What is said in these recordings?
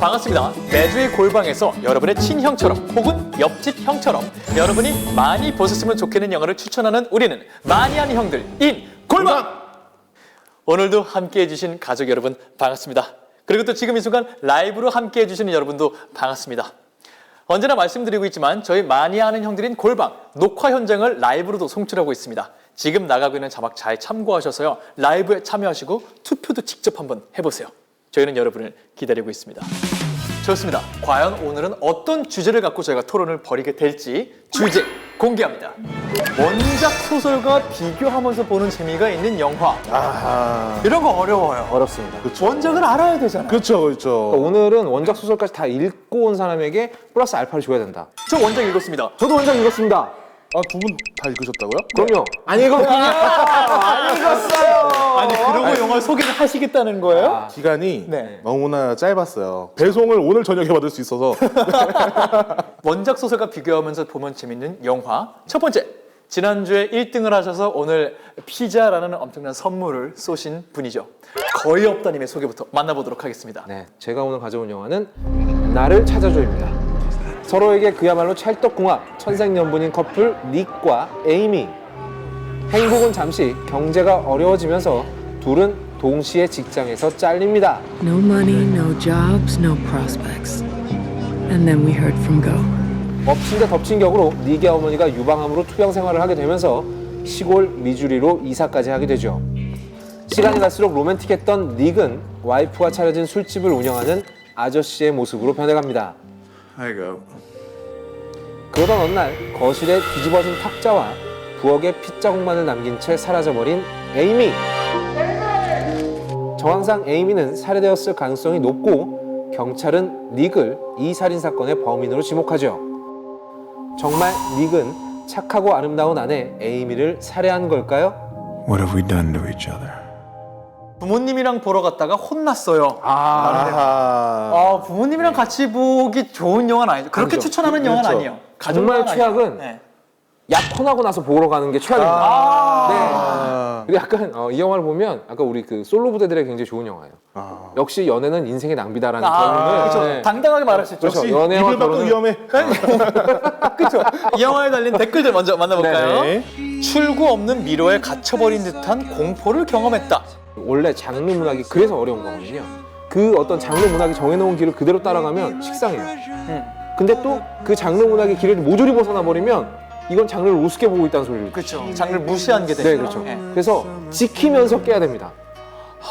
반갑습니다. 매주의 골방에서 여러분의 친형처럼 혹은 옆집 형처럼 여러분이 많이 보셨으면 좋겠는 영화를 추천하는 우리는 많이 하는 형들 인 골방. 오늘도 함께 해 주신 가족 여러분 반갑습니다. 그리고 또 지금 이 순간 라이브로 함께 해 주시는 여러분도 반갑습니다. 언제나 말씀드리고 있지만 저희 많이 하는 형들인 골방 녹화 현장을 라이브로도 송출하고 있습니다. 지금 나가고 있는 자막 잘 참고하셔서요. 라이브에 참여하시고 투표도 직접 한번 해보세요. 저희는 여러분을 기다리고 있습니다. 좋습니다. 과연 오늘은 어떤 주제를 갖고 저희가 토론을 벌이게 될지 주제 공개합니다. 원작 소설과 비교하면서 보는 재미가 있는 영화. 아하. 이런 거 어려워요. 어렵습니다. 원작을 알아야 되잖아요. 그렇죠, 그렇죠. 오늘은 원작 소설까지 다 읽고 온 사람에게 플러스 알파를 줘야 된다. 저 원작 읽었습니다. 저도 원작 읽었습니다. 아, 두 분 다 읽으셨다고요? 그럼요. 안 읽었군요. 안 읽었어요. 아니 그러고 영화 소개를 하시겠다는 거예요? 아, 기간이 네. 너무나 짧았어요. 배송을 오늘 저녁에 받을 수 있어서 원작 소설과 비교하면서 보면 재밌는 영화 첫 번째 지난주에 1등을 하셔서 오늘 피자라는 엄청난 선물을 쏘신 분이죠 거의 없다님의 소개부터 만나보도록 하겠습니다 네, 제가 오늘 가져온 영화는 나를 찾아줘입니다. 서로에게 그야말로 찰떡궁합, 천생연분인 커플 닉과 에이미. 행복은 잠시 경제가 어려워지면서 둘은 동시에 직장에서 잘립니다. No money, no jobs, no prospects. And then we heard from Go. 엎친 데 덮친 격으로 닉의 어머니가 유방암으로 투병 생활을 하게 되면서 시골 미주리로 이사까지 하게 되죠. 시간이 갈수록 로맨틱했던 닉은 와이프가 차려진 술집을 운영하는 아저씨의 모습으로 변해갑니다. 아이고. 그러던 어느 날 거실에 뒤집어진 탁자와 부엌에 핏자국만을 남긴 채 사라져버린 에이미. 정황상 에이미는 살해되었을 가능성이 높고 경찰은 닉을 이 살인 사건의 범인으로 지목하죠. 정말 닉은 착하고 아름다운 아내 에이미를 살해한 걸까요? What have we done to each other? 부모님이랑 보러 갔다가 혼났어요 아하. 아 부모님이랑 같이 보기 좋은 영화는 아니죠 그렇게 아니죠. 추천하는 영화는 그렇죠. 아니에요 가족 정말 영화는 최악은 아니에요. 네. 약 혼하고 나서 보러 가는 게 최악입니다. 아. 네. 근데 약간 어, 이 영화를 보면 아까 우리 그 솔로 부대들에게 굉장히 좋은 영화예요. 아. 역시 연애는 인생의 낭비다라는 아, 결론을 그렇죠. 네. 당당하게 말할 수 있죠 그렇죠. 역시 연애와 이불 밖은 결혼은- 위험해. 그렇죠. 이 영화에 달린 댓글들 먼저 만나볼까요? 네. 출구 없는 미로에 갇혀버린 듯한 공포를 경험했다. 원래 장르 문학이 그래서 어려운 거거든요. 그 어떤 장르 문학이 정해놓은 길을 그대로 따라가면 식상해요. 음. 근데 또 그 장르 문학의 길을 모조리 벗어나 버리면 이건 장르를 우습게 보고 있다는 소리를. 그렇죠. 장르를 무시한 게 되죠. 네, 그렇죠. 그래서 지키면서 깨야 됩니다.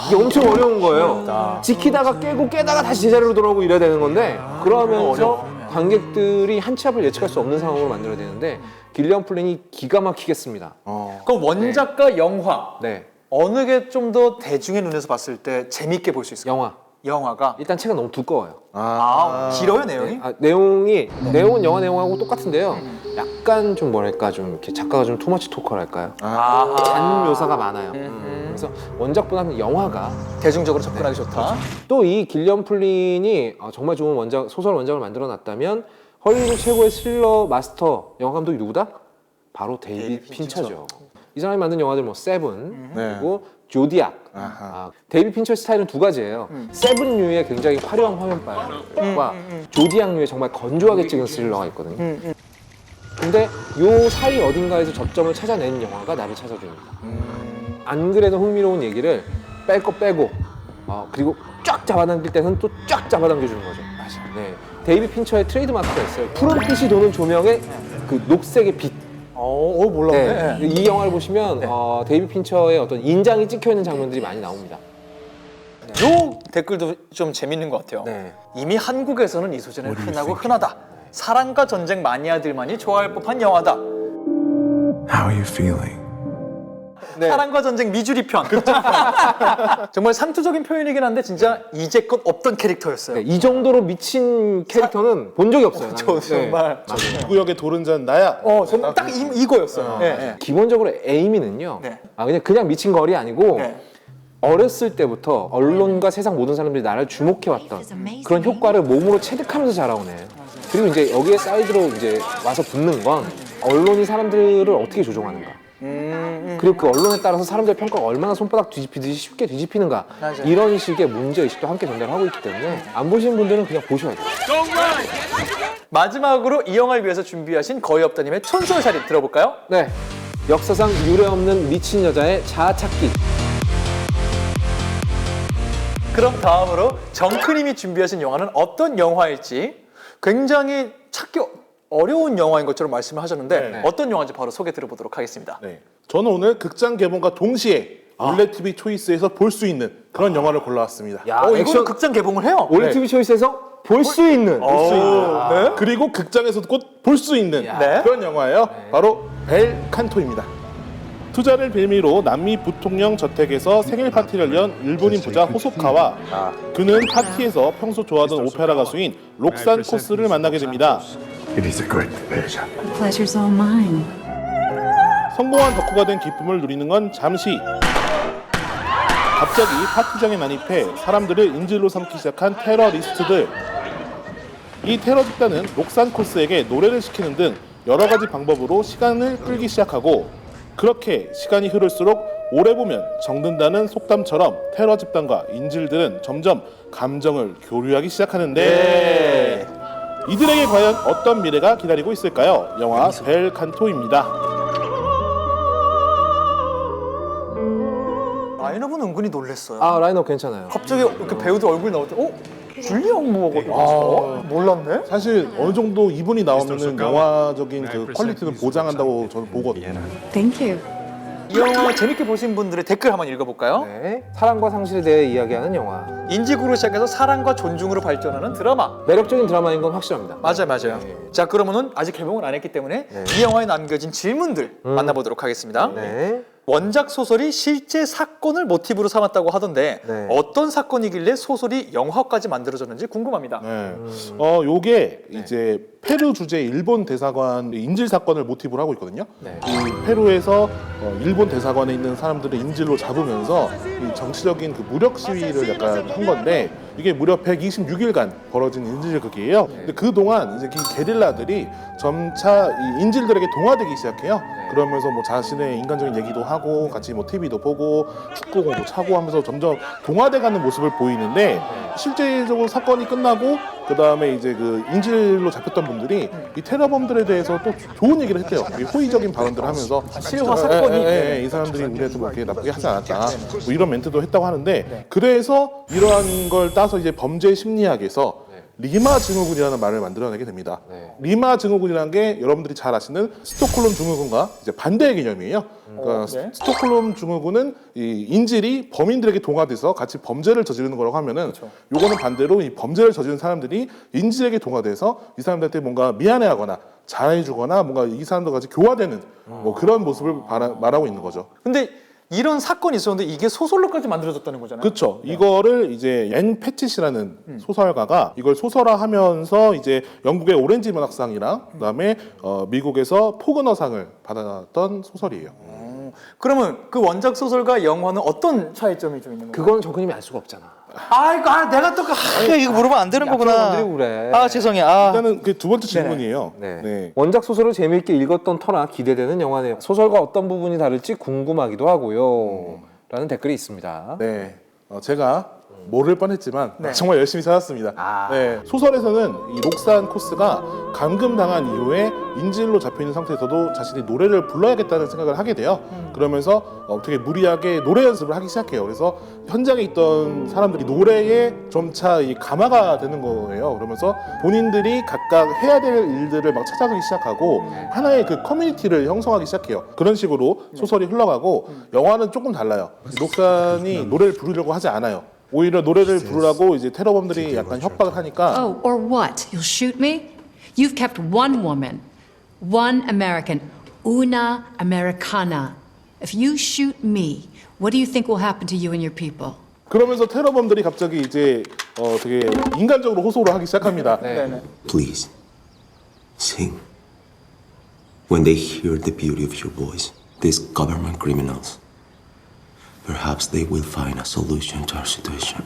이게 엄청 어려운 거예요. 지키다가 깨고 깨다가 다시 제자리로 돌아오고 이래야 되는 건데 그러면서 어려워요. 관객들이 한 치 앞을 예측할 수 없는 상황으로 만들어야 되는데 길리언 플린이 기가 막히겠습니다. 어. 그럼 원작과 영화 네, 어느 게 좀 더 대중의 눈에서 봤을 때 재밌게 볼 수 있을까요? 영화. 영화가 일단 책은 너무 두꺼워요. 아, 길어요 내용이? 네, 아, 내용이 내용은 영화 내용하고 똑같은데요. 약간 좀 뭐랄까 좀 이렇게 작가가 좀 투머치 토커랄까요? 아, 잔 묘사가 많아요. 음. 그래서 원작보다는 영화가 대중적으로 접근하기 좋다. 또 이 길리언 플린이 어, 정말 좋은 원작 소설 원작을 만들어 놨다면 헐리우드 최고의 스릴러 마스터 영화 감독이 누구다? 바로 데이비 데이비드 핀처죠. 이 사람이 만든 영화들 뭐 세븐 네. 그리고 조디악. 아하. 아, 데이비 핀처 스타일은 두 가지예요. 세븐류의 굉장히 화려한 화면빨과 조디악류의 정말 건조하게 찍은 스릴러가 있거든요. 근데 요 사이 어딘가에서 접점을 찾아낸 영화가 나를 찾아줍니다. 안 그래도 흥미로운 얘기를 뺄 거 빼고 어, 그리고 쫙 잡아당길 때는 또 쫙 잡아당겨 주는 거죠. 맞아요. 네. 데이비 핀처의 트레이드 마크가 있어요. 푸른 빛이 도는 조명의 그 녹색의 빛. 어, 어 몰랐네. 네. 이 영화를 보시면 어, 데이비 핀처의 어떤 인장이 찍혀 있는 장면들이 많이 나옵니다. 요 댓글도 좀 재밌는 것 같아요. 네. 이미 한국에서는 이 소재는 흔하고 흔하다. 사랑과 전쟁 마니아들만이 좋아할 법한 영화다. How are you feeling? 네. 사랑과 전쟁 미주리 편. 정말 상투적인 표현이긴 한데 진짜 이제껏 없던 캐릭터였어요. 네, 이 정도로 미친 캐릭터는 본 적이 없어요. 저 나는. 네. 정말 구역의 도른자는 나야. 어 정말 딱 이, 이거였어요. 네, 네. 기본적으로 에이미는요. 네. 아 그냥 그냥 미친 거리 아니고 네. 어렸을 때부터 언론과 세상 모든 사람들이 나를 주목해왔던 그런 효과를 몸으로 체득하면서 자라온 애. 그리고 이제 여기에 사이드로 이제 와서 붙는 건 언론이 사람들을 어떻게 조종하는가. 그리고 그 언론에 따라서 사람들의 평가가 얼마나 손바닥 뒤집히듯이 쉽게 뒤집히는가 맞아요. 이런 식의 문제 의식도 함께 전달하고 있기 때문에 안 보신 분들은 그냥 보셔야 돼요. 마지막으로 이 영화를 위해서 준비하신 거의 없다님의 촌솔살인 들어볼까요? 네, 역사상 유례 없는 미친 여자의 자아 찾기. 그럼 다음으로 정크님이 준비하신 영화는 어떤 영화일지 굉장히 찾기 어려운 영화인 것처럼 말씀을 하셨는데 네. 어떤 영화인지 바로 소개 들어보도록 하겠습니다. 네. 저는 오늘 극장 개봉과 동시에 올레 TV 초이스에서 볼 수 있는 그런 영화를 골라왔습니다. 야, 어, 이거는 액션 극장 개봉을 해요? 올해 네. TV 초이스에서 볼 수 있는 볼 수 있는 네? 그리고 극장에서도 곧 볼 수 있는 네. 그런 영화예요. 바로 벨 칸토입니다. 투자를 빌미로 남미 부통령 저택에서 생일 파티를 연 일본인 부자 호소카와 그는 파티에서 평소 좋아하던 오페라 가수인 록산 코스를 만나게 됩니다. It is a great pleasure. Pleasure's all mine. 성공한 덕후가 된 기쁨을 누리는 건 잠시. 갑자기 파티장에 난입해 사람들을 인질로 삼기 시작한 테러리스트들. 이 테러 집단은 록산 코스에게 노래를 시키는 등 여러 가지 방법으로 시간을 끌기 시작하고 그렇게 시간이 흐를수록 오래 보면 정든다는 속담처럼 테러 집단과 인질들은 점점 감정을 교류하기 시작하는데 이들에게 과연 어떤 미래가 기다리고 있을까요? 영화 벨 칸토입니다. 라인업은 은근히 놀랬어요. 아 라인업 괜찮아요. 갑자기 이렇게 배우들 얼굴 나올 때, 어? 줄리안 무어거든요. 어? 몰랐네? 사실 어느 정도 이분이 나오면은 영화적인 그 퀄리티는 보장한다고 저는 보거든요. Thank you. 이 영화 재밌게 보신 분들의 댓글 한번 읽어볼까요? 네, 사랑과 상실에 대해 이야기하는 영화. 인지구로 시작해서 사랑과 존중으로 발전하는 드라마. 매력적인 드라마인 건 확실합니다. 맞아요, 맞아요. 자, 그러면은 아직 개봉을 안 했기 때문에 네. 이 영화에 남겨진 질문들 만나보도록 하겠습니다. 네. 원작 소설이 실제 사건을 모티브로 삼았다고 하던데 네. 어떤 사건이길래 소설이 영화까지 만들어졌는지 궁금합니다. 네. 어, 요게 이제 페루 주재 일본 대사관 인질 사건을 모티브로 하고 있거든요. 네. 이 페루에서 어, 일본 대사관에 있는 사람들을 인질로 잡으면서 이 정치적인 그 무력 시위를 약간 한 건데 이게 무려 126일간 벌어진 인질극이에요. 근데 그 동안 이제 이 게릴라들이 점차 이 인질들에게 동화되기 시작해요. 그러면서 뭐 자신의 인간적인 얘기도 하고 같이 뭐 TV도 보고 축구공도 차고 하면서 점점 동화돼가는 모습을 보이는데 실제적으로 사건이 끝나고 그 다음에 이제 그 인질로 잡혔던 분들이 이 테러범들에 대해서 또 좋은 얘기를 했대요. 이 호의적인 발언들을 하면서 실화 사건이? 예, 예, 예, 이 사람들이 우리한테 뭐 이렇게 나쁘게 하지 않았다. 뭐 이런 멘트도 했다고 하는데 그래서 이러한 걸 따서 이제 범죄 심리학에서 리마 증후군이라는 말을 만들어내게 됩니다. 네. 리마 증후군이라는 게 여러분들이 잘 아시는 스톡홀름 증후군과 이제 반대의 개념이에요. 그러니까 어, 네. 스톡홀름 증후군은 이 인질이 범인들에게 동화돼서 같이 범죄를 저지르는 거라고 하면은 요거는 반대로 이 범죄를 저지른 사람들이 인질에게 동화돼서 이 사람들한테 뭔가 미안해하거나 잘해주거나 뭔가 이 사람들 같이 교화되는 뭐 그런 모습을 말하, 말하고 있는 거죠. 근데 이런 사건이 있었는데 이게 소설로까지 만들어졌다는 거잖아요. 그렇죠. 이거를 이제 앤 패티시라는 소설가가 이걸 소설화하면서 이제 영국의 오렌지 문학상이랑 그다음에 어, 미국에서 포그너상을 받았던 소설이에요. 그러면 그 원작 소설과 영화는 어떤 차이점이 좀 있는 거예요? 그건 정크님이 알 수가 없잖아. 아 이거 아, 내가 또 그- 아, 이거 물으면 안 되는 거구나. 건드리고 그래. 아 죄송해요. 아. 일단은 그 두 번째 질문이에요. 네. 네. 원작 소설을 재미있게 읽었던 터라 기대되는 영화네요. 소설과 어떤 부분이 다를지 궁금하기도 하고요. 라는 댓글이 있습니다. 네. 어, 제가 모를 뻔했지만 정말 열심히 찾았습니다. 아. 네. 소설에서는 이 록산 코스가 감금당한 이후에 인질로 잡혀 있는 상태에서도 자신이 노래를 불러야겠다는 생각을 하게 돼요. 그러면서 어, 되게 무리하게 노래 연습을 하기 시작해요. 그래서 현장에 있던 사람들이 노래에 점차 이 감화가 되는 거예요. 그러면서 본인들이 각각 해야 될 일들을 막 찾아가기 시작하고 하나의 그 커뮤니티를 형성하기 시작해요. 그런 식으로 소설이 흘러가고 영화는 조금 달라요. 록산이 노래를 부르려고 하지 않아요. 오히려 노래를 부르라고 이제 테러범들이 약간 협박을 하니까 Oh, or what? You'll shoot me? You've kept one woman, one American, una Americana. If you shoot me, what do you think will happen to you and your people? 그러면서 테러범들이 갑자기 이제 어 되게 인간적으로 호소를 하기 시작합니다. Please, sing. When they hear the beauty of your voice, these government criminals, perhaps they will find a solution to our situation.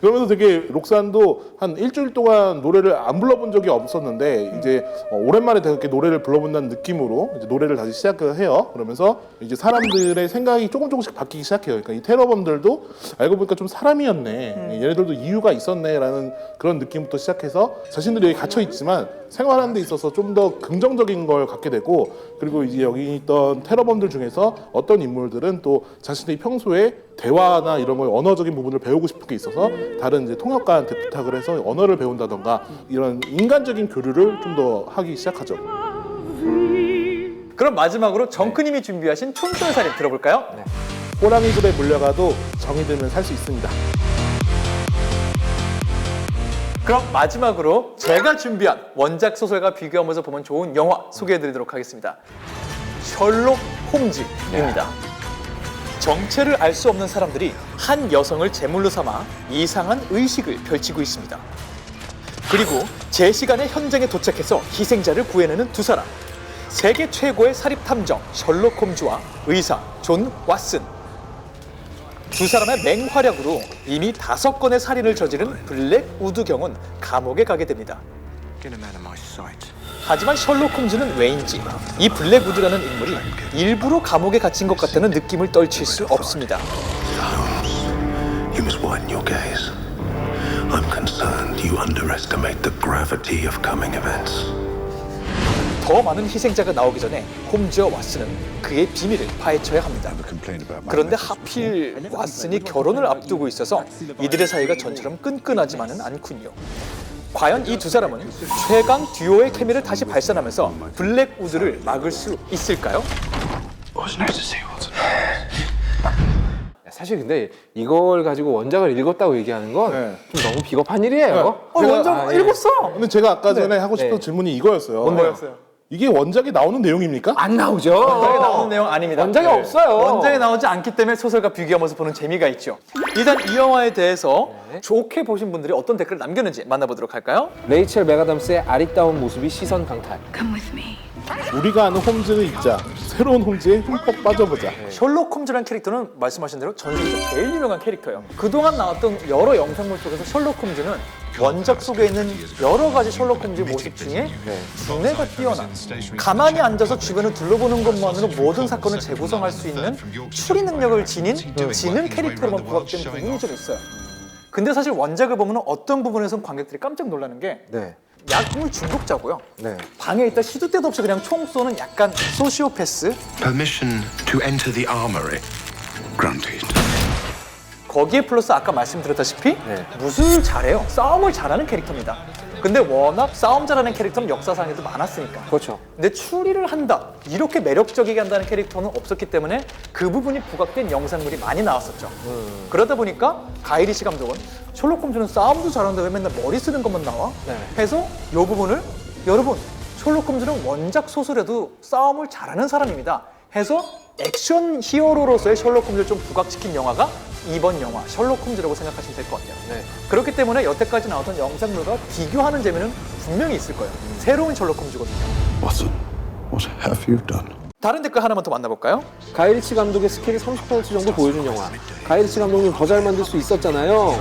그러면서 되게 록산도 한 일주일 동안 노래를 안 불러본 적이 없었는데 이제 어, 오랜만에 되게 노래를 불러본다는 느낌으로 이제 노래를 다시 시작을 해요. 그러면서 이제 사람들의 생각이 조금 조금씩 바뀌기 시작해요. 그러니까 이 테러범들도 알고 보니까 좀 사람이었네. 얘네들도 이유가 있었네라는 그런 느낌부터 시작해서 자신들이 여기 갇혀 있지만 생활하는 데 있어서 좀 더 긍정적인 걸 갖게 되고 그리고 이제 여기 있던 테러범들 중에서 어떤 인물들은 또 자신들이 평소에 대화나 이런 걸 언어적인 부분을 배우고 싶은 게 있어서 다른 이제 통역가한테 부탁을 해서 언어를 배운다던가 이런 인간적인 교류를 좀 더 하기 시작하죠. 그럼 마지막으로 정크님이 준비하신 촌철살인 들어볼까요? 호랑이들에 물려가도 정이 들면 살 수 있습니다. 그럼 마지막으로 제가 준비한 원작 소설과 비교하면서 보면 좋은 영화 소개해드리도록 하겠습니다. 셜록 홈즈입니다. 정체를 알 수 없는 사람들이 한 여성을 제물로 삼아 이상한 의식을 펼치고 있습니다. 그리고 제 시간에 현장에 도착해서 희생자를 구해내는 두 사람. 세계 최고의 사립 탐정 셜록 홈즈와 의사 존 왓슨. 두 사람의 맹활약으로 이미 다섯 건의 살인을 저지른 블랙 우드 경은 감옥에 가게 됩니다. 하지만 셜록 홈즈는 왜인지 이 블랙 우드라는 인물이 일부러 감옥에 갇힌 것 같다는 느낌을 떨칠 수 없습니다. You must widen your gaze. I'm concerned you underestimate the gravity of coming events. 더 많은 희생자가 나오기 전에 홈즈와 왓슨은 그의 비밀을 파헤쳐야 합니다. 그런데 하필 왓슨이 결혼을 앞두고 있어서 이들의 사이가 전처럼 끈끈하지만은 않군요. 과연 이 두 사람은 최강 듀오의 케미를 다시 발산하면서 블랙 우드를 막을 수 있을까요? 사실 근데 이걸 가지고 원작을 읽었다고 얘기하는 건 좀 네. 너무 비겁한 일이에요. 어, 원작 아, 예. 읽었어. 근데 제가 아까 전에 하고 싶은 네. 질문이 이거였어요. 뭐였어요? 이게 원작에 나오는 내용입니까? 안 나오죠. 원작에 나오는 내용 아닙니다. 원작에 네. 없어요. 원작에 나오지 않기 때문에 소설과 비교하면서 보는 재미가 있죠. 일단 이 영화에 대해서 네. 좋게 보신 분들이 어떤 댓글을 남겼는지 만나보도록 할까요? 레이첼 메가담스의 아리따운 모습이 시선 강탈. Come with me. 우리가 아는 홈즈는 있자 새로운 홈즈에 흠뻑 빠져보자. 셜록 홈즈라는 캐릭터는 말씀하신 대로 전 세계에서 제일 유명한 캐릭터예요. 그동안 나왔던 여러 영상물 속에서 셜록 홈즈는 원작 속에 있는 여러 가지 셜록 홈즈 모습 중에 두뇌가 뛰어나 가만히 앉아서 주변을 둘러보는 것만으로 모든 사건을 재구성할 수 있는 추리 능력을 지닌 지능 캐릭터로만 부각된 부분이 좀 있어요. 근데 사실 원작을 보면 어떤 부분에선 관객들이 깜짝 놀라는 게 네. 약물 중독자고요. 네. 방에 있다 시도 때도 없이 그냥 총 쏘는 약간 소시오패스 Permission to enter the armory. Granted. 거기에 플러스 아까 말씀드렸다시피 네. 무술 잘해요. 싸움을 잘하는 캐릭터입니다. 근데 워낙 싸움 잘하는 캐릭터는 역사상에도 많았으니까. 그렇죠. 근데 추리를 한다 이렇게 매력적이게 한다는 캐릭터는 없었기 때문에 그 부분이 부각된 영상물이 많이 나왔었죠. 그러다 보니까 가이리시 감독은 셜록 홈즈는 싸움도 잘하는데 왜 맨날 머리 쓰는 것만 나와? 네. 해서 이 부분을 여러분 셜록 홈즈는 원작 소설에도 싸움을 잘하는 사람입니다. 해서 액션 히어로로서의 셜록 홈즈를 좀 부각시킨 영화가 이번 영화 셜록 홈즈라고 생각하시면 될 것 같아요. 네. 그렇기 때문에 여태까지 나왔던 영상물과 비교하는 재미는 분명히 있을 거예요. 새로운 셜록 홈즈거든요. Watson, what have you done? 다른 댓글 하나만 더 만나볼까요? 가이리치 감독의 스킬이 30% 정도 보여준 영화. 가이리치 감독님 더 잘 만들 수 있었잖아요.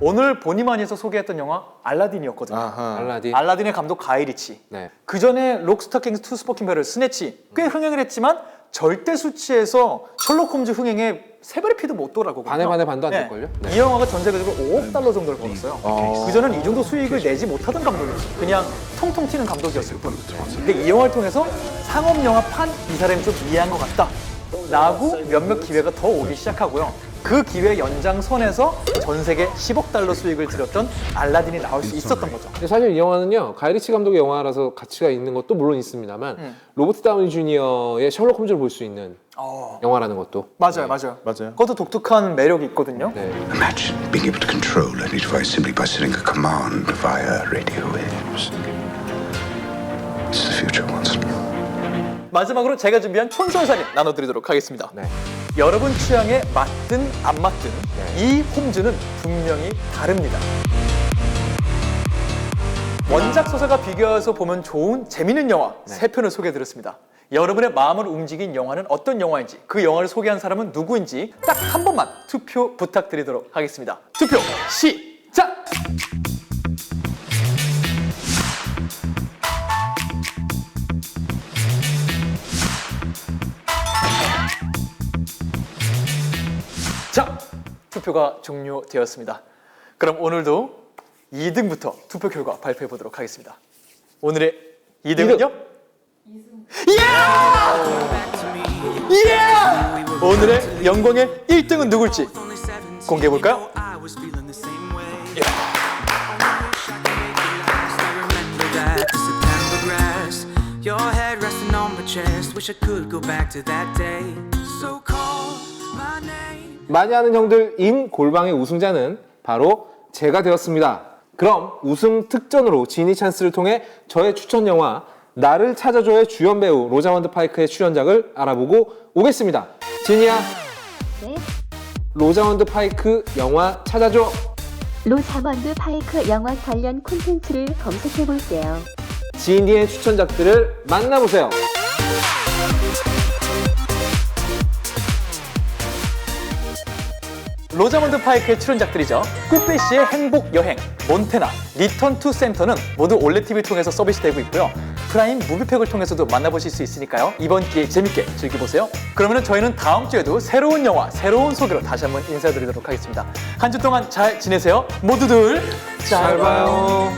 오늘 보니마니에서 소개했던 영화 알라딘이었거든요. 아하. 알라딘. 알라딘의 감독 가이리치. 네. 그 전에 록스터 킹스 투 스포킹 배럴 스네치 꽤 흥행을 했지만 절대 수치에서 셜록 홈즈 흥행에 세 발의 피도 못 돌아고 반에 반에 반도 안 될걸요? 네. 이 영화가 전 세계적으로 5억 달러 정도를 벌었어요. 그 전에는 이 정도 수익을 내지 못하던 감독이었어요. 그냥 통통 튀는 감독이었을 뿐. 근데 이 영화를 통해서 상업 영화 판 이 사람이 좀 이해한 것 같다. 라고 몇몇 기회가 더 오기 시작하고요. 그 기회 연장선에서 전 세계 10억 달러 수익을 들였던 알라딘이 나올 수 있었던 거죠. 근데 사실 이 영화는요 가이리치 감독의 영화라서 가치가 있는 것도 물론 있습니다만 음. 로버트 다우니 주니어의 셜록 홈즈를 볼 수 있는 영화라는 것도 맞아요, 맞아요. 맞아요. 그것도 독특한 매력이 있거든요. 네. Imagine being able to control any device simply by sending a command via radio waves. Is the future, Watson. 마지막으로 제가 준비한 촌설살인 나눠드리도록 하겠습니다. 네. 여러분 취향에 맞든 안 맞든 이 홈즈는 분명히 다릅니다. 원작 소설과 비교해서 보면 좋은 재밌는 영화 세 편을 소개해드렸습니다. 여러분의 마음을 움직인 영화는 어떤 영화인지 그 영화를 소개한 사람은 누구인지 딱 한 번만 투표 부탁드리도록 하겠습니다. 투표 시작! 투표가 종료되었습니다. 그럼 오늘도 2등부터 투표 결과 발표해 보도록 하겠습니다. 오늘의 2등은요? 이야! 이야! 오늘의 영광의 1등은 누굴지 공개해 볼까요? 많이 하는 형들 인 골방의 우승자는 바로 제가 되었습니다. 그럼 우승 특전으로 지니 찬스를 통해 저의 추천 영화 나를 찾아줘의 주연 배우 로자먼드 파이크의 출연작을 알아보고 오겠습니다. 지니야. 로자먼드 파이크 영화 찾아줘. 로자먼드 파이크 영화 관련 콘텐츠를 검색해 볼게요. 지니의 추천작들을 만나보세요. 로자먼드 파이크의 출연작들이죠. 꾸페시의 행복 여행, 몬테나, 리턴 투 센터는 모두 올레 TV를 통해서 서비스되고 있고요. 프라임 무비팩을 통해서도 만나보실 수 있으니까요. 이번 기회에 재밌게 즐겨보세요. 그러면 저희는 다음 주에도 새로운 영화, 새로운 소개로 다시 한번 인사드리도록 하겠습니다. 한 주 동안 잘 지내세요. 모두들 잘 봐요.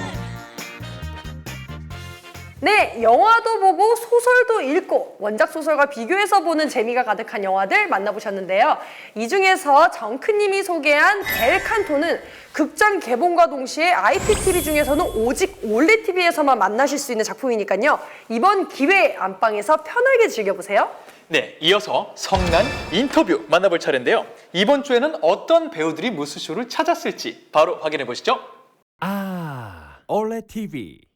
네, 영화도 보고 소설도 읽고 원작 소설과 비교해서 보는 재미가 가득한 영화들 만나보셨는데요. 이 중에서 정크님이 소개한 벨 칸토는 극장 개봉과 동시에 IPTV 중에서는 오직 올레 TV에서만 만나실 수 있는 작품이니까요. 이번 기회에 안방에서 편하게 즐겨보세요. 네, 이어서 성난 인터뷰 만나볼 차례인데요. 이번 주에는 어떤 배우들이 무스쇼를 찾았을지 바로 확인해 보시죠. 아, 올레 TV.